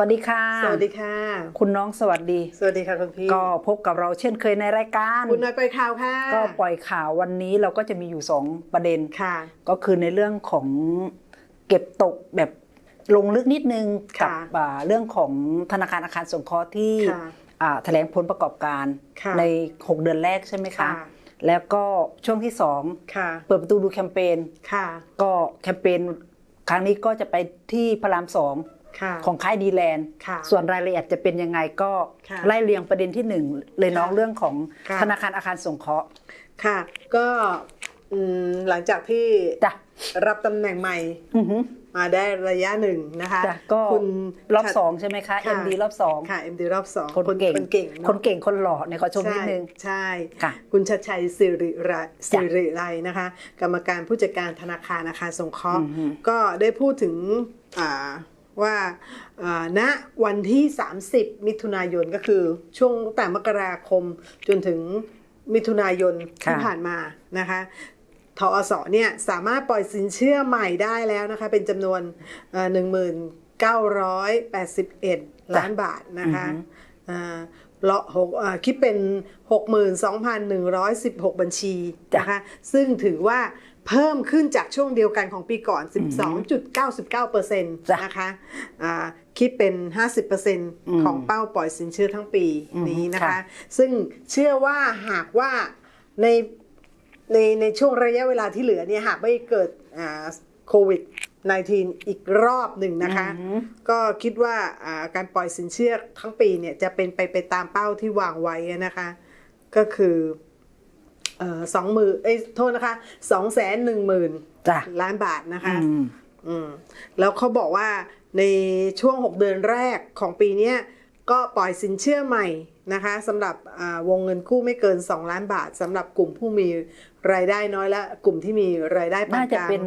สวัสดีค่ะ สวัสดีค่ะ คุณน้องสวัสดี สวัสดีค่ะคุณพี่ ก็พบกับเราเช่นเคยในรายการ คุณน้อยไปข่าวค่ะ ก็ปล่อยข่าววันนี้เราก็จะมีอยู่สองประเด็นค่ะ ก็คือในเรื่องของเก็บตกแบบลงลึกนิดนึงกัค่ะอ่าเรื่องของธนาคารอาคารสงเคราะห์ที่ค่ะอ่าแถลงผลประกอบการค่ะใน 6 เดือนแรกใช่ไหมคะค่ะแล้วก็ช่วงที่ค่ะ2เปิดประตูดูแคมเปญค่ะก็แคมเปญครั้งนี้ก็จะไปที่พระรามสองค่ะ ของค่ายดีแลนด์ค่ะส่วนรายละเอียดจะเป็นยังไงก็ค่ะไล่เรียงประเด็นที่หนึ่งเลยน้องค่ะเรื่องของค่ะธนาคารอาคารสงเคราะห์ค่ะ ก็อืมหลังจากที่จ้ะรับตำแหน่งใหม่อือหือมาได้ระยะหนึ่งนะคะจ้ะก็คุณรอบชัดสองใช่ไหมคะค่ะ MD รอบสองค่ะ MD รอบสองคนเก่งคนเก่งเอะคนเก่งคนหล่อเนี่ยขอชมนิดนึง ใช่ค่ะคุณชัดชัยสิริไรสิจ้ะริไรนะคะ กรรมการผู้จัดการธนาคารอาคารสงเคราะห์อือฮึก็ได้พูดถึงอ่า ว่าอ่าณวันที่ 30 มิถุนายนก็คือช่วงตั้งแต่มกราคมจนถึงมิถุนายนที่ค่ะผ่านมานะคะทอสเนี่ยสามารถปล่อยสินเชื่อใหม่ได้แล้วนะคะ เป็นจำนวนหนึ่งหมื่นเก้าร้อยแปดสิบเอ็ดล้านบาทนะคะอ่า ละหกอ่าคิดเป็น 62,116 บัญชีจ้ะนะคะซึ่งถือว่าเพิ่มขึ้นจากช่วงเดียวกันของปีก่อน 12.99%นะคะอ่าคิดเป็น 50%ของเป้าปล่อยสินเชื่อทั้งปีนี้นะคะค่ะซึ่งเชื่อว่าหากว่าในในในช่วงระยะเวลาที่เหลือเนี่ยหากไม่เกิดอ่าโควิด 19 อีกรอบหนึ่งนะคะอือหือก็คิดว่าอ่าการปล่อยสินเชื่อทั้งปีเนี่ยจะเป็นไปไปตามเป้าที่วางไว้นะคะ ก็คือสองหมื่นเอ้ยโทษนะคะสองแสนหนึ่งหมื่นจ้ะล้านบาทนะคะอืมอืมแล้วเขาบอกว่าในช่วง 6 เดือนแรกของปีเนี้ย ก็ปล่อยสินเชื่อใหม่นะคะสำหรับอ่าวงเงินกู้ไม่เกิน 2 ล้านบาทสำหรับกลุ่มผู้มีรายได้น้อยและกลุ่มที่มีรายได้ปานน่ากจะลางเป็น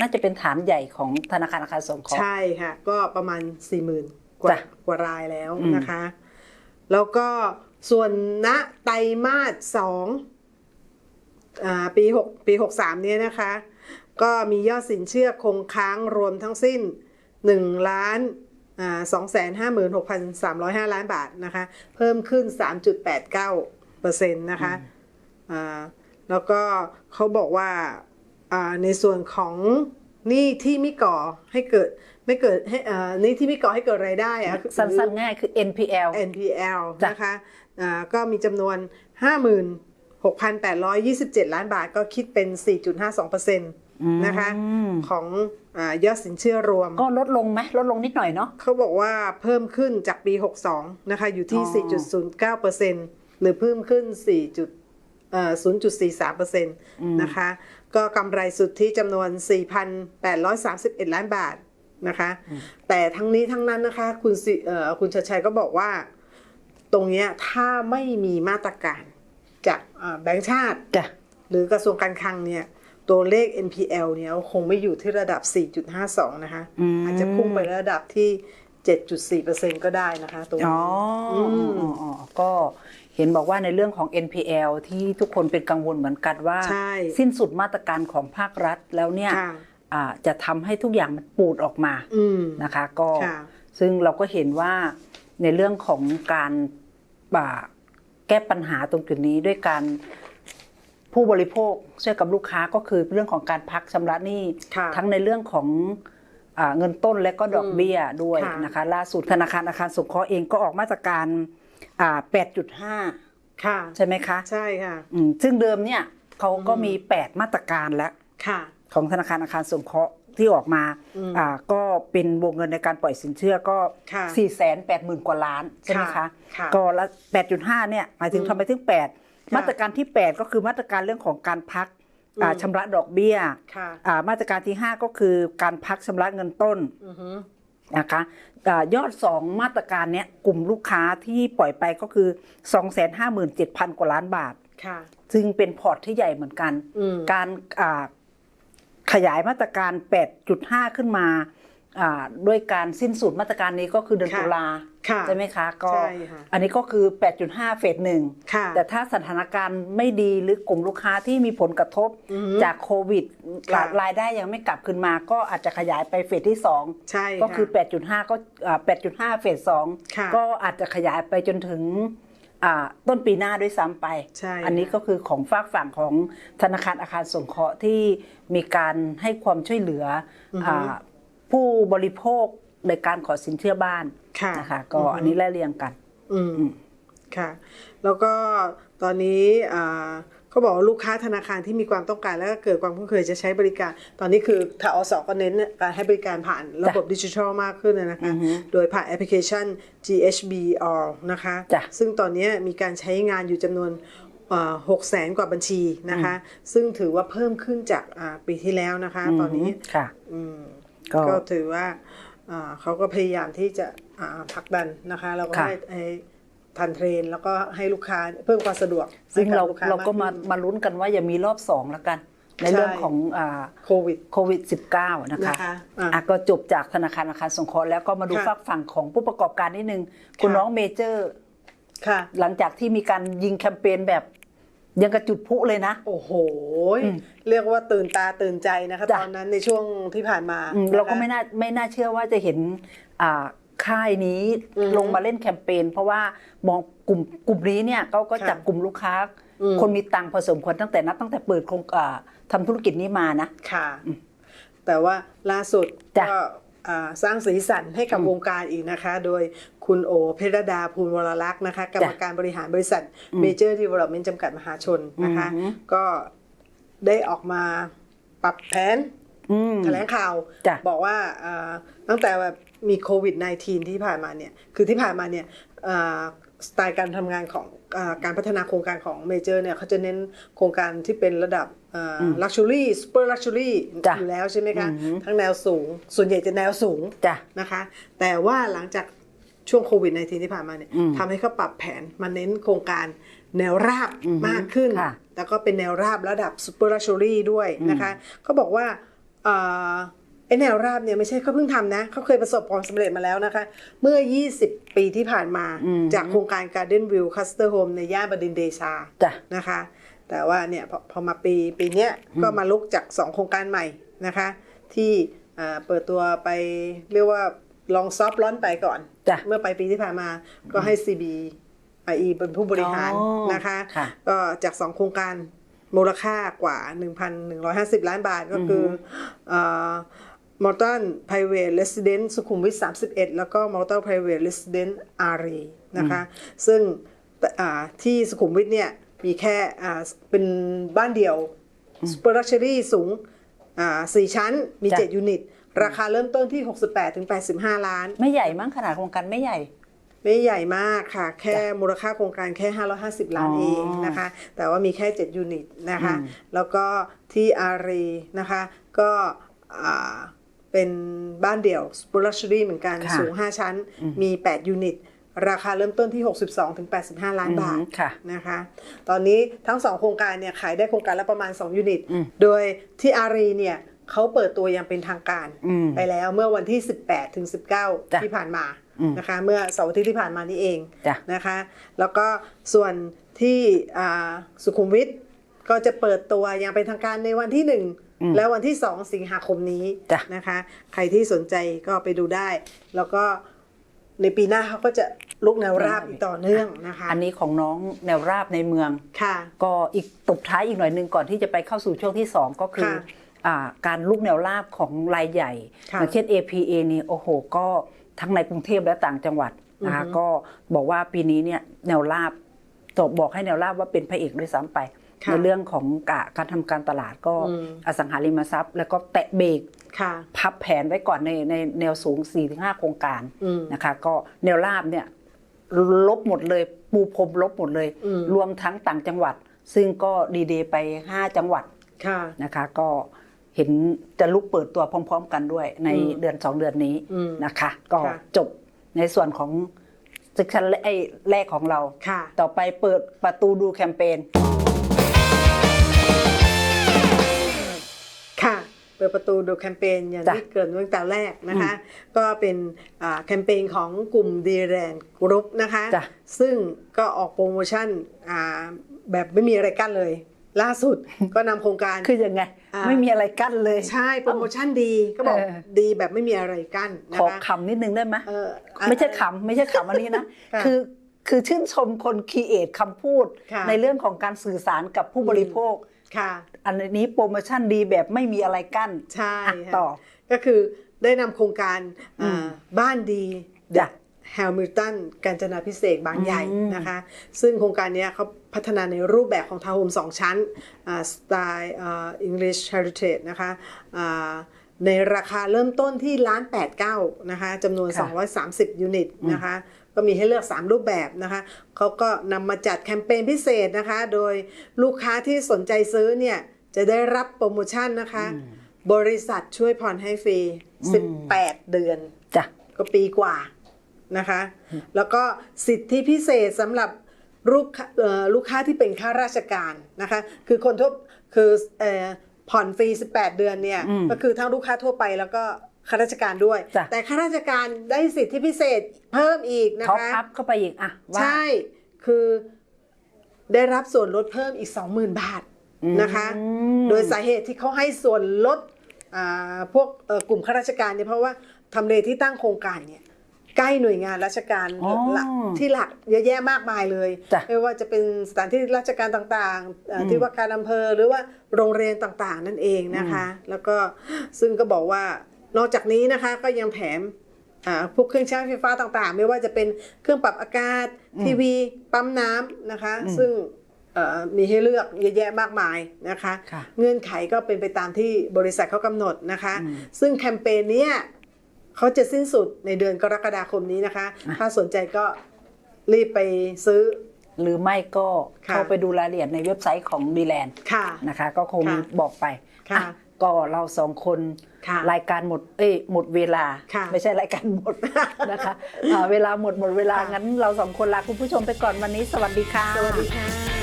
น่าจะเป็นฐานใหญ่ของธนาคารอาคารสงเคราะห์ใช่ค่ะ ก็ประมาณ 40,000 กว่าจ้ะกว่ารายแล้วอืมนะคะ แล้วก็ส่วนณไตรมาสสองอ่าปีหกปีหกสามเนี่ยนะคะ ก็มียอดสินเชื่อคงค้างรวมทั้งสิ้น1ล้านสองแสนห้าหมื่น หกพันสามร้อยห้าล้านบาทนะคะ เพิ่มขึ้น 3.89เปอร์เซ็นต์นะคะอ่าแล้วก็เขาบอกว่าอ่าในส่วนของหนี้ที่ไม่ก่อให้เกิดไม่เกิดให้อ่าหนี้ที่ไม่ก่อให้เกิดรายได้อะสั้นๆง่ายคือ NPL NPL จ้ะนะคะอ่าก็มีจำนวน 56,827 ล้านบาทก็คิดเป็น 4.52%นะคะอืมของอายอดสินเชื่อรวม ก็ลดลงไหมลดลงนิดหน่อยเนาะเขาบอกว่าเพิ่มขึ้นจากปี 62 นะคะ อยู่ที่อ๋อ4.09%หรือเพิ่มขึ้น4จุดเอ่อ0.43%นะคะ ก็กำไรสุทธิจำนวน 4,831 ล้านบาทนะคะ แต่ทั้งนี้ทั้งนั้นนะคะ คุณสิเอ่อคุณชัดชัยก็บอกว่า ตรงเนี้ยถ้าไม่มีมาตรการจากอ่าแบงก์ชาติจ้ะหรือกระทรวงการคลังเนี่ย ตัวเลข NPL เนี่ยคงไม่อยู่ที่ระดับ 4.52 นะคะอืมอาจจะพุ่งไประดับที่ 7.4%ก็ได้นะคะตรงอ๋นี้ออ๋ออ๋ออ๋อก็เห็นบอกว่าในเรื่องของ NPL ที่ทุกคนเป็นกังวลเหมือนกันว่าใช่สิ้นสุดมาตรการของภาครัฐแล้วเนี่ยค่ะอ่าจะทำให้ทุกอย่างมันปูดออกมาอืมนะคะ ก็ค่ะซึ่งเราก็เห็นว่าในเรื่องของการป่าแก้ปัญหาตรงจุดนี้ด้วยการ ผู้บริโภคช่วยกับลูกค้าก็คือเรื่องของการพักชำระหนี้ค่ะทั้งในเรื่องของอาเงินต้นและก็ดอกเบี้ยด้วยค่ะนะคะ ล่าสุดธนาคารอาคารสงเคราะห์เองก็ออกมาตรการอ่า8.5 ค่ะ ใช่ไหมคะ ใช่ค่ะอืมซึ่งเดิมเนี่ยเขาก็มี 8 มาตรการแล้วค่ะของธนาคารอาคารสงเคราะห์ที่ออกมาอืมอ่าก็เป็นวงเงินในการปล่อยสินเชื่อก็ค่ะ4 8 0 0 0 0 กว่าล้าน ใช่ไหมคะค่ะค่ะก็ละ8.5 เนี่ย หมายถึงอืมทำไปถึง 8 มาตรการที่ 8 ก็คือมาตรการเรื่องของการพักอ่าอืมชำระดอกเบี้ยค่ะอ่ามาตรการที่ 5 ก็คือการพักชำระเงินต้นอือฮึนะคะอายอด 2 มาตรการเนี้ยกลุ่มลูกค้าที่ปล่อยไปก็คือ 257,000 กว่าล้านบาทค่ะซึ่งเป็นพอร์ตที่ใหญ่เหมือนกันอืมการอ่าขยายมาตรการ 8.5 ขึ้นมาอ่า ด้วยการสิ้นสุดมาตรการนี้ก็คือเดือนค่ะตุลาค่ะใช่ไหมคะก็ใช่ค่ะอันนี้ก็คือ 8.5 เฟสหนึ่งค่ะแต่ถ้าสถานการณ์ไม่ดีหรือกลุ่มลูกค้าที่มีผลกระทบอือฮึจากโควิดค่ะรายได้ยังไม่กลับคืนมา ก็อาจจะขยายไปเฟสที่2ใช่ก็คือค่ะ8.5 ก็อ่า8.5 เฟสค่ะ2ก็อาจจะขยายไปจนถึงอ่าต้นปีหน้าด้วยซ้ำไปใช่อันนี้ค่ะก็คือของฝากฝั่งของธนาคารอาคารสงเคราะห์ที่มีการให้ความช่วยเหลือออฮึา ผู้บริโภคในการขอสินเชื่อบ้านค่ะนะคะก็อือฮึอันนี้ไล่เรียงกัน อืมค่ะ แล้วก็ตอนนี้อ่าเขาบอกว่าลูกค้าธนาคารที่มีความต้องการแล้วก็เกิดความคุ้นเคยจะใช้บริการ ตอนนี้คือทอสก็เน้นการให้บริการผ่านระบบดิจิทัลมากขึ้นนะคะอือฮึโดยผ่านแอปพลิเคชัน GHBR นะคะจ้ะซึ่งตอนนี้มีการใช้งานอยู่จำนวนหกแสนกว่าบัญชีนะคะ ซึ่งถือว่าเพิ่มขึ้นจากอ่าปีที่แล้วนะคะ ตอนนี้ค่ะอืม ก็ก็ถือว่าอ่าเขาก็พยายามที่จะอ่าผลักดันนะคะแล้วก็ค่ะให้ให้ทันเทรนแล้วก็ให้ลูกค้าเพิ่มความสะดวก ซึ่งให้บเราลูค้เราก็มาขึ้นมาลุ้นกันว่าอย่ามีรอบสองแล้วกัน ในใช่เรื่องของอ่าโควิดโควิด -19 นะคะนะคะอะอะก็จบจากธนาคารอาคารสงเคราะห์แล้วก็มาดูค่ะฝากฝั่งของผู้ประกอบการนิดนึง คุณค่ะน้องเมเจอร์ค่ะหลังจากที่มีการยิงแคมเปญแบบ ยังกระจุดพลุเลยนะ โอ้โหอืมเรียกว่าตื่นตาตื่นใจนะคะจ้ะตอนนั้นในช่วงที่ผ่านมาอืมนะคะเราก็ไม่น่าไม่น่าเชื่อว่าจะเห็นอ่าค่ายนี้อือฮึลงมาเล่นแคมเปญเพราะว่ามองกลุ่มกลุ่มนี้เนี่ยเขาก็ค่ะจับกลุ่มลูกค้าอืมคนมีตังค์พอสมควรตั้งแต่นับตั้งแต่เปิดโครงอ่าทำธุรกิจนี้มานะค่ะ แต่ว่าล่าสุดจ้ะก็อ่า สร้างสีสันให้กับวงการอีกนะคะ โดยคุณโอเพรดาภูลวรลักษณ์นะคะกรรมการบริหารบริษัท Major Development จำกัดมหาชนนะคะอือหือก็ได้ออกมาปรับแผนอืมแถลงข่าวจ้ะบอกว่าเอ่อตั้งแต่แบบมีโควิด -19 ที่ผ่านมาเนี่ย คือที่ผ่านมาเนี่ยเอ่อสไตล์การทำงานของเออการพัฒนาโครงการของเมเจอร์เนี่ยเขาจะเน้นโครงการที่เป็นระดับ ลักชัวรี่ซูเปอร์ลักชัวรี่จ้ะอยู่แล้วใช่ไหมคะอือหือทั้งแนวสูง ส่วนใหญ่จะแนวสูงจ้ะนะคะ แต่ว่าหลังจากช่วงโควิด -19 ที่ผ่านมาเนี่ยอืมทำให้เขาปรับแผนมาเน้นโครงการแนวราบอือหือมากขึ้นค่ะแล้วก็เป็นแนวราบระดับซูเปอร์ลักชัวรี่ด้วยนะคะเขาบอกว่าเอ่อไอแนวราบเนี่ยไม่ใช่เขาเพิ่งทำนะเขาเคยประสบความสำเร็จมาแล้วนะคะ เมื่อ 20 ปีที่ผ่านมาอืมจากโครงการ Garden View Cluster Home ในย่านบดินทร์เดชาจ้ะนะคะ แต่ว่าเนี่ยพอพอมาปีปีเนี้ยก็มาลุกจาก 2 โครงการใหม่นะคะ ที่เอ่อเปิดตัวไปเรียกว่าลองซอฟต์ร้อนไปก่อนจ้ะเมื่อปลายปีที่ผ่านมาก็ให้ CB IE เป็นผู้บริหารอ๋อนะคะค่ะก็จาก 2 โครงการมูลค่ากว่า 1,150 ล้านบาทก็คือมอร์ตัน private residence สุขุมวิท 31 แล้วก็มอร์ตัน private residence อารีนะคะ ซึ่งอ่าที่สุขุมวิทเนี่ย มีแค่อ่าเป็นบ้านเดี่ยว super luxury สูงอ่าสี่ชั้นมี จ้ะ 7 ยูนิต ราคาเริ่มต้นที่ 68ถึง85 ล้าน ไม่ใหญ่มั้งขนาดโครงการไม่ใหญ่ ไม่ใหญ่มากค่ะ แค่มูลค่าโครงการแค่ 550 ล้านอ๋อเองนะคะ แต่ว่ามีแค่ 7 ยูนิตนะคะ อืม แล้วก็ที่อารีนะคะก็อ่าเป็นบ้านเดี่ยว s p o r Luxury เหมือนกันค่ะสูง 5 ชั้นมี 8 ยูนิต ราคาเริ่มต้นที่ 62ถึง85 ล้านบาทอืมค่ะนะคะ ตอนนี้ทั้ง2โครงการเนี่ยขายได้โครงการละประมาณ 2 ยูนิตอืมโดยที่อารีเนี่ยเขาเปิดตัวอย่างเป็นทางการอืมไปแล้วเมื่อวันที่ 18ถึงจ้ะ19 ที่ผ่านมาอืมนะคะ เมื่อเสาร์อาทิตย์ที่ผ่านมานี่เองจ้ะนะคะ แล้วก็ส่วนที่อ่าสุขุมวิทก็จะเปิดตัวอย่างเป็นทางการในวันที่อืม1และวันที่2สิงหาคมนี้จ้ะนะคะ ใครที่สนใจก็ไปดูได้ แล้วก็ในปีหน้าเขาก็จะ ลุกแนวราบอีกต่อเนื่องนะคะ อันนี้ของน้องแนวราบในเมืองค่ะ ก็อีกตบท้ายอีกหน่อยหนึ่งก่อนที่จะไปเข้าสู่ช่วงที่ 2 ก็คือค่ะอ่าการลุกแนวราบของรายใหญ่ค่ะอย่างเช่น APA นี่โอ้โห ก็ทั้งในกรุงเทพและต่างจังหวัดนะคะอือฮึก็บอกว่าปีนี้เนี่ยแนวราบตบบอกให้แนวราบว่าเป็นพระเอกด้วยซ้ำไปค่ะในเรื่องของกะการทำการตลาดก็อืมอสังหาริมทรัพย์ แล้วก็แตะเบรกค่ะพับแผนไว้ก่อนในในแนวสูง 4-5 โครงการอืมนะคะ ก็แนวราบเนี่ย ลบหมดเลยปูพรมลบหมดเลยอืมรวมทั้งต่างจังหวัด ซึ่งก็ดีเดย์ไป 5 จังหวัดค่ะนะคะ ก็เห็นจะลุกเปิดตัวพร้อม ๆ กันด้วยในอืมเดือน 2 เดือนนี้อืมนะคะ ก็ค่ะจบในส่วนของเซกชันแรกของเราค่ะต่อไปเปิดประตูดูแคมเปญ เปิดประตูดูแคมเปญอย่างจ้ะที่เกริดตั้งแต่แรกนะคะ ก็เป็นอ่าแคมเปญของกลุ่มดีแรนกรุ๊ปนะคะจ้ะซึ่งก็ออกโปรโมชั่นอ่าแบบไม่มีอะไรกั้นเลย ล่าสุดก็นำโครงการคือยังไงอ่าไม่มีอะไรกั้นเลย ใช่โปรโมชั่นดีก็บอกเออดีแบบไม่มีอะไรกั้นนะขอคะขำนิดนึงได้ไหมเออไม่ใช่ขำไม่ใช่ขำอันนี้นะค่ะคือคือชื่นชมคนคีเอทคำพูดค่ะในเรื่องของการสื่อสารกับผู้บริโภค ค่ะ อันนี้โปรโมชั่นดีแบบไม่มีอะไรกั้นใช่อะค่ะต่อ ก็คือได้นำโครงการอ่าอืมบ้านดีจ้ะแฮมิลตันกาญจนาพิเศษกบางใหญ่อืมนะคะ ซึ่งโครงการเนี้ยเขาพัฒนาในรูปแบบของทาวน์โฮมสองชั้นอ่าสไตล์อ่า English Heritage นะคะอ่าในราคาเริ่มต้นที่ล้านแปดเก้านะคะจำนวนค่ะ230 ยูนิตนะคะ ก็มีให้เลือก 3 รูปแบบนะคะเขาก็นำมาจัดแคมเปญพิเศษนะคะ โดยลูกค้าที่สนใจซื้อเนี่ยจะได้รับโปรโมชั่นนะคะ บริษัทช่วยผ่อนให้ฟรี 18 เดือนจ้ะก็ปีกว่านะคะ แล้วก็สิทธิพิเศษสำหรับลูกค้าเอ่อลูกค้าที่เป็นข้าราชการนะคะ คือคนทั่วคือเอ่อผ่อนฟรี 18 เดือนเนี่ยอืมก็คือทั้งลูกค้าทั่วไปแล้วก็ ข้าราชการด้วยจ้ะแต่ข้าราชการได้สิทธิพิเศษเพิ่มอีกนะเขาคะอัพเข้าไปอีกอะว่าใช่คือได้รับส่วนลดเพิ่มอีก 20,000 บาทนะคะอืมโดยสาเหตุที่เขาให้ส่วนลดอ่าพวกเอ่อกลุ่มข้าราชการเนี่ยเพราะว่าทำเลที่ตั้งโครงการเนี่ยใกล้หน่วยงานราชการอ๋อหลักที่หลักเยอะแยะมากมายเลยจ้ะไม่ว่าจะเป็นสถานที่ราชการต่างๆอ่าอืมที่ว่าการอำเภอหรือว่าโรงเรียนต่างๆ นั่นเองนะคะ แล้วก็ซึ่งก็บอกว่า นอกจากนี้นะคะก็ยังแถมอ่าพวกเครื่องใช้ไฟฟ้าต่างๆ ไม่ว่าจะเป็นเครื่องปรับอากาศทีวี ปั๊มน้ำนะคะอืมซึ่งเอ่อมีให้เลือกเยอะแยะมากมายนะคะค่ะเงื่อนไขก็เป็นไปตามที่บริษัทเขากำหนดนะคะอืมซึ่งแคมเปญเนี้ยเขาจะสิ้นสุดในเดือนกรกฎาคมนี้นะคะอะถ้าสนใจก็รีบไปซื้อ หรือไม่ก็ค่ะเข้าไปดูรายละเอียดในเว็บไซต์ของดีแลนด์ค่ะนะคะ ก็คงค่ะบอกไปค่ะอะ ก็เราสองคนค่ะรายการหมดเอ้ยหมดเวลาค่ะไม่ใช่รายการหมดนะคะอ่าเวลาหมดหมดเวลาค่ะงั้นเราสองคนลาคุณผู้ชมไปก่อนวันนี้ สวัสดีค่ะ สวัสดีค่ะ